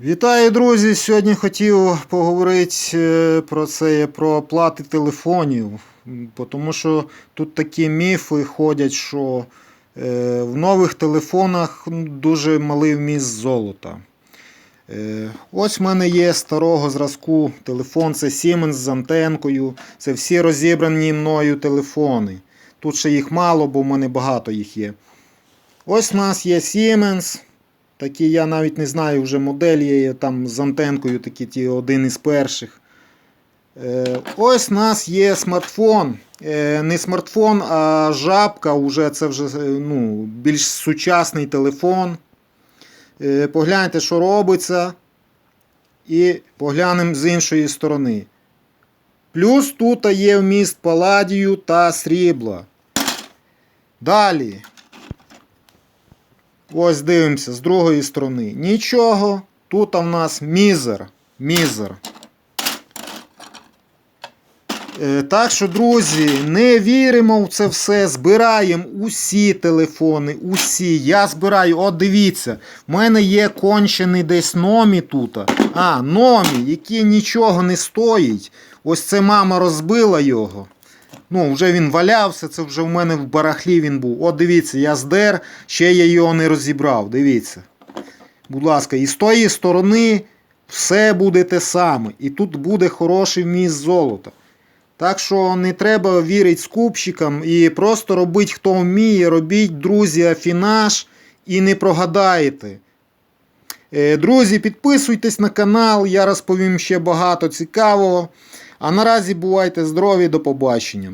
Вітаю, друзі! Сьогодні хотів поговорити е, про це про оплати телефонів. Тому що тут такі міфи ходять, що е, в нових телефонах дуже малий вміст золота. Е, Ось в мене є старого зразку телефон, це Siemens з антенкою. Це всі розібрані мною телефони. Тут ще їх мало, бо в мене багато їх є. Ось у нас є Siemens. Такі я навіть не знаю вже модель є там з антенкою, такі ті один із перших. Е, ось у нас є смартфон. Е, не смартфон, а жабка. Уже це вже е, ну, більш сучасний телефон. Е, погляньте, що робиться. І поглянемо з іншої сторони. Плюс тут є вміст паладію та срібла. Далі. Ось дивимося з другої сторони. Нічого. Тут в нас мізер. Мізер. Е, Так що, друзі, не віримо в це все. Збираємо усі телефони, усі. Я збираю, от дивіться, в мене є кончений десь номі тут. А, номі, який нічого не стоїть. Ось це мама розбила його. Ну, вже він валявся, це вже в мене в барахлі він був. От дивіться, я здер, ще я його не розібрав. Дивіться. Будь ласка, і з тої сторони все буде те саме. І тут буде хороший вміст золота. Так що не треба вірити скупщикам і просто робіть, хто вміє, робіть, друзі, афінаж і не прогадаєте. Е, Друзі, підписуйтесь на канал, я розповім ще багато цікавого. А наразі бувайте здорові, до побачення.